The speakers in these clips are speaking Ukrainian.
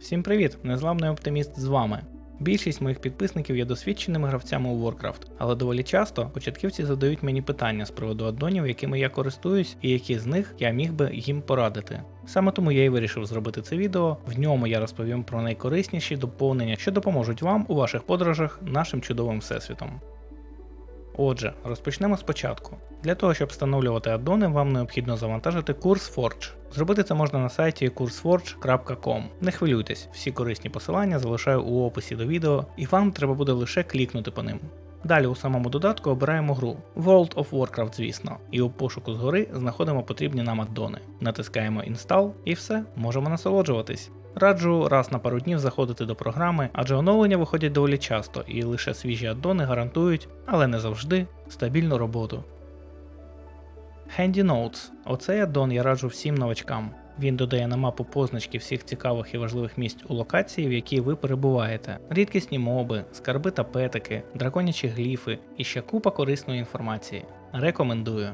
Всім привіт! Незламний оптиміст з вами. Більшість моїх підписників є досвідченими гравцями у Warcraft, але доволі часто початківці задають мені питання з приводу аддонів, якими я користуюсь, і які з них я міг би їм порадити. Саме тому я і вирішив зробити це відео. В ньому я розповім про найкорисніші доповнення, що допоможуть вам у ваших подорожах нашим чудовим всесвітом. Отже, розпочнемо спочатку. Для того, щоб встановлювати аддони, вам необхідно завантажити курс Forge. Зробити це можна на сайті kursforge.com. Не хвилюйтесь, всі корисні посилання залишаю у описі до відео, і вам треба буде лише клікнути по ним. Далі у самому додатку обираємо гру World of Warcraft, звісно, і у пошуку згори знаходимо потрібні нам аддони. Натискаємо Install і все, можемо насолоджуватись. Раджу раз на пару днів заходити до програми, адже оновлення виходять доволі часто і лише свіжі аддони гарантують, але не завжди, стабільну роботу. Handy Notes. Оцей аддон я раджу всім новачкам. Він додає на мапу позначки всіх цікавих і важливих місць у локації, в якій ви перебуваєте, рідкісні моби, скарби та петики, драконячі гліфи і ще купа корисної інформації. Рекомендую.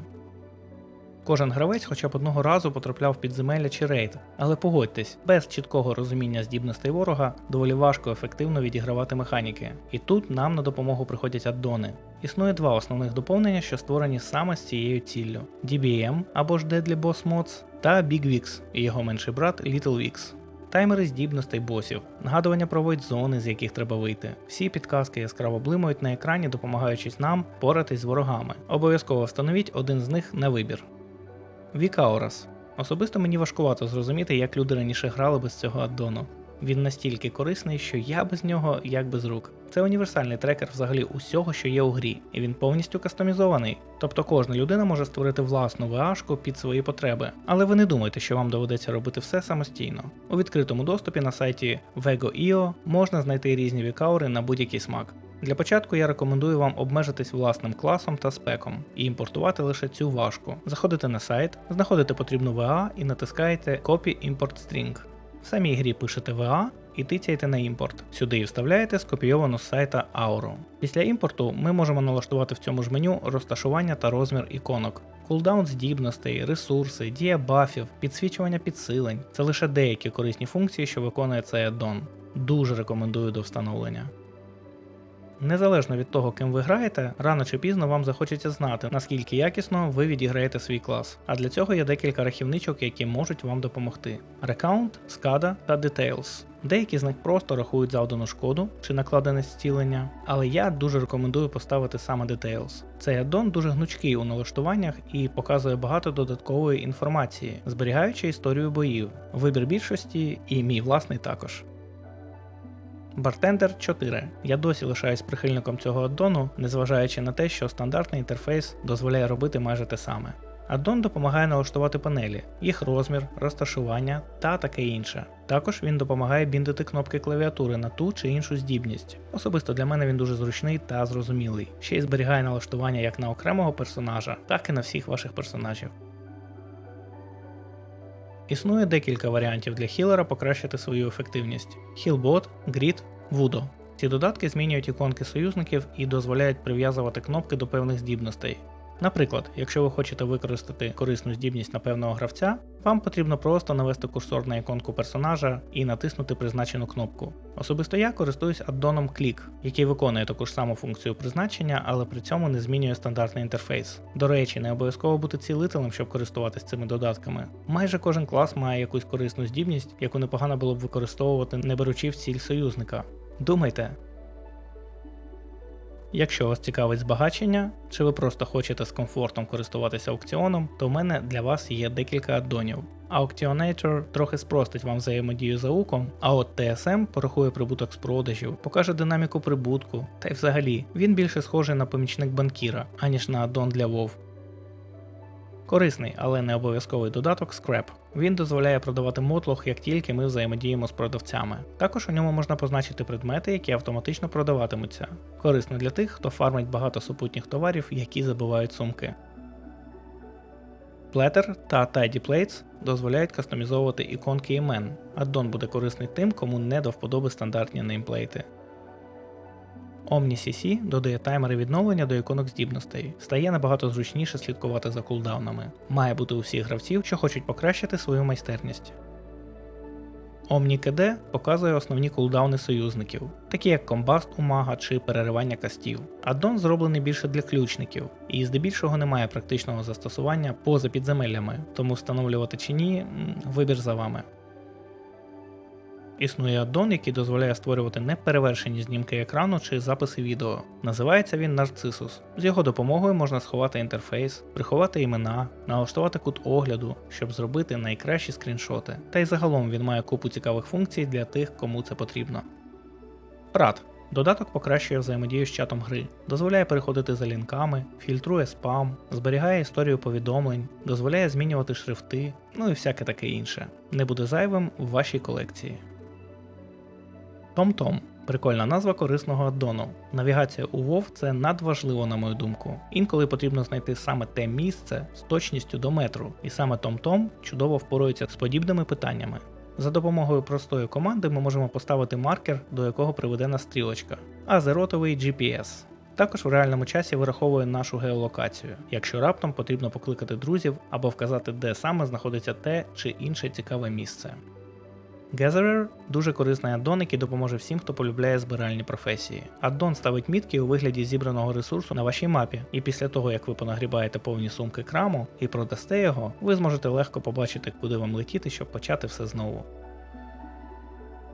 Кожен гравець хоча б одного разу потрапляв в підземелля чи рейд, але погодьтесь, без чіткого розуміння здібностей ворога доволі важко ефективно відігравати механіки. І тут нам на допомогу приходять аддони. Існує два основних доповнення, що створені саме з цією ціллю: DBM або ж Deadly Boss Mods та Big Vix і його менший брат Little Vix. Таймери здібностей босів, нагадування про войд зони, з яких треба вийти. Всі підказки яскраво блимають на екрані, допомагаючись нам поратись з ворогами. Обов'язково встановіть один з них на вибір. Вікаурас. Особисто мені важкувато зрозуміти, як люди раніше грали без цього аддону. Він настільки корисний, що я без нього як без рук. Це універсальний трекер взагалі усього, що є у грі, і він повністю кастомізований. Тобто кожна людина може створити власну ВАшку під свої потреби. Але ви не думайте, що вам доведеться робити все самостійно. У відкритому доступі на сайті Vego.io можна знайти різні вікаури на будь-який смак. Для початку я рекомендую вам обмежитись власним класом та спеком і імпортувати лише цю важку. Заходите на сайт, знаходите потрібну VA і натискаєте Copy Import String. В самій грі пишете VA і тицяєте на імпорт. Сюди і вставляєте скопійовану з сайта Auro. Після імпорту ми можемо налаштувати в цьому ж меню розташування та розмір іконок. Кулдаун здібностей, ресурси, дія бафів, підсвічування підсилень це лише деякі корисні функції, що виконує цей аддон. Дуже рекомендую до встановлення. Незалежно від того, ким ви граєте, рано чи пізно вам захочеться знати, наскільки якісно ви відіграєте свій клас. А для цього є декілька рахівничок, які можуть вам допомогти: Recount, SCADA та Details. Деякі з них просто рахують завдану шкоду чи накладене зцілення, але я дуже рекомендую поставити саме Details. Цей аддон дуже гнучкий у налаштуваннях і показує багато додаткової інформації, зберігаючи історію боїв, вибір більшості і мій власний також. Bartender 4. Я досі лишаюсь прихильником цього аддону, незважаючи на те, що стандартний інтерфейс дозволяє робити майже те саме. Аддон допомагає налаштувати панелі, їх розмір, розташування та таке інше. Також він допомагає біндити кнопки клавіатури на ту чи іншу здібність. Особисто для мене він дуже зручний та зрозумілий. Ще й зберігає налаштування як на окремого персонажа, так і на всіх ваших персонажів. Існує декілька варіантів для хілера покращити свою ефективність: Healbot, Grid, Voodoo. Ці додатки змінюють іконки союзників і дозволяють прив'язувати кнопки до певних здібностей. Наприклад, якщо ви хочете використати корисну здібність на певного гравця, вам потрібно просто навести курсор на іконку персонажа і натиснути призначену кнопку. Особисто я користуюсь аддоном Click, який виконує таку ж саму функцію призначення, але при цьому не змінює стандартний інтерфейс. До речі, не обов'язково бути цілителем, щоб користуватись цими додатками. Майже кожен клас має якусь корисну здібність, яку непогано було б використовувати, не беручи в ціль союзника. Думайте, Якщо вас цікавить збагачення, чи ви просто хочете з комфортом користуватися аукціоном, то в мене для вас є декілька аддонів. Auktionator трохи спростить вам взаємодію за ауком, а от TSM порахує прибуток з продажів, покаже динаміку прибутку, та й взагалі він більше схожий на помічник банкіра, аніж на аддон для WoW. Корисний, але не обов'язковий додаток Scrap. Він дозволяє продавати мотлох, як тільки ми взаємодіємо з продавцями. Також у ньому можна позначити предмети, які автоматично продаватимуться. Корисно для тих, хто фармить багато супутніх товарів, які забивають сумки. Platter та Tidy Plates дозволяють кастомізовувати іконки імен. Аддон буде корисний тим, кому не до вподоби стандартні неймплейти. OmniCC додає таймери відновлення до іконок здібностей, стає набагато зручніше слідкувати за кулдаунами. Має бути у всіх гравців, що хочуть покращити свою майстерність. OmniKD показує основні кулдауни союзників, такі як комбаст у мага чи переривання кастів. Аддон зроблений більше для ключників, і здебільшого немає практичного застосування поза підземеллями, тому встановлювати чи ні вибір за вами. Існує аддон, який дозволяє створювати неперевершені знімки екрану чи записи відео. Називається він Narcissus. З його допомогою можна сховати інтерфейс, приховати імена, налаштувати кут огляду, щоб зробити найкращі скріншоти. Та й загалом він має купу цікавих функцій для тих, кому це потрібно. Прат. Додаток покращує взаємодію з чатом гри, дозволяє переходити за лінками, фільтрує спам, зберігає історію повідомлень, дозволяє змінювати шрифти, ну і всяке таке інше. Не буде зайвим в вашій колекції. TomTom – прикольна назва корисного аддону. Навігація у WoW – це надважливо, на мою думку. Інколи потрібно знайти саме те місце з точністю до метру, і саме TomTom чудово впорується з подібними питаннями. За допомогою простої команди ми можемо поставити маркер, до якого приведе нас стрілочка, а зеротовий GPS. Також в реальному часі вираховує нашу геолокацію, якщо раптом потрібно покликати друзів або вказати, де саме знаходиться те чи інше цікаве місце. Gatherer дуже корисний аддон, який допоможе всім, хто полюбляє збиральні професії. Аддон ставить мітки у вигляді зібраного ресурсу на вашій мапі, і після того, як ви понагрібаєте повні сумки краму і продасте його, ви зможете легко побачити, куди вам летіти, щоб почати все знову.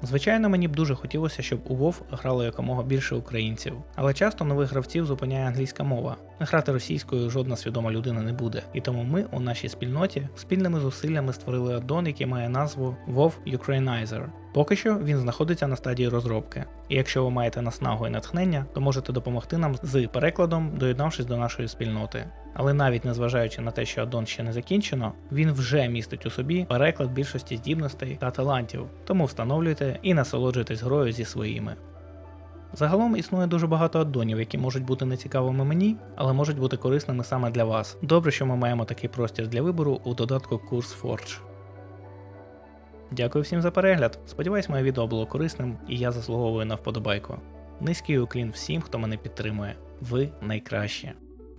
Звичайно, мені б дуже хотілося, щоб у WoW грало якомога більше українців, але часто нових гравців зупиняє англійська мова. Грати російською жодна свідома людина не буде, і тому ми у нашій спільноті спільними зусиллями створили аддон, який має назву WoW Ukrainizer. Поки що він знаходиться на стадії розробки, і якщо ви маєте наснагу і натхнення, то можете допомогти нам з перекладом, доєднавшись до нашої спільноти. Але навіть незважаючи на те, що аддон ще не закінчено, він вже містить у собі переклад більшості здібностей та талантів, тому встановлюйте і насолоджуйтесь грою зі своїми. Загалом існує дуже багато аддонів, які можуть бути нецікавими мені, але можуть бути корисними саме для вас. Добре, що ми маємо такий простір для вибору у додатку Курс Forge. Дякую всім за перегляд. Сподіваюсь, моє відео було корисним і я заслуговую на вподобайку. Низький уклін всім, хто мене підтримує. Ви найкращі.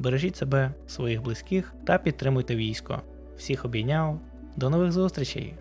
Бережіть себе, своїх близьких та підтримуйте військо. Всіх обійняв. До нових зустрічей!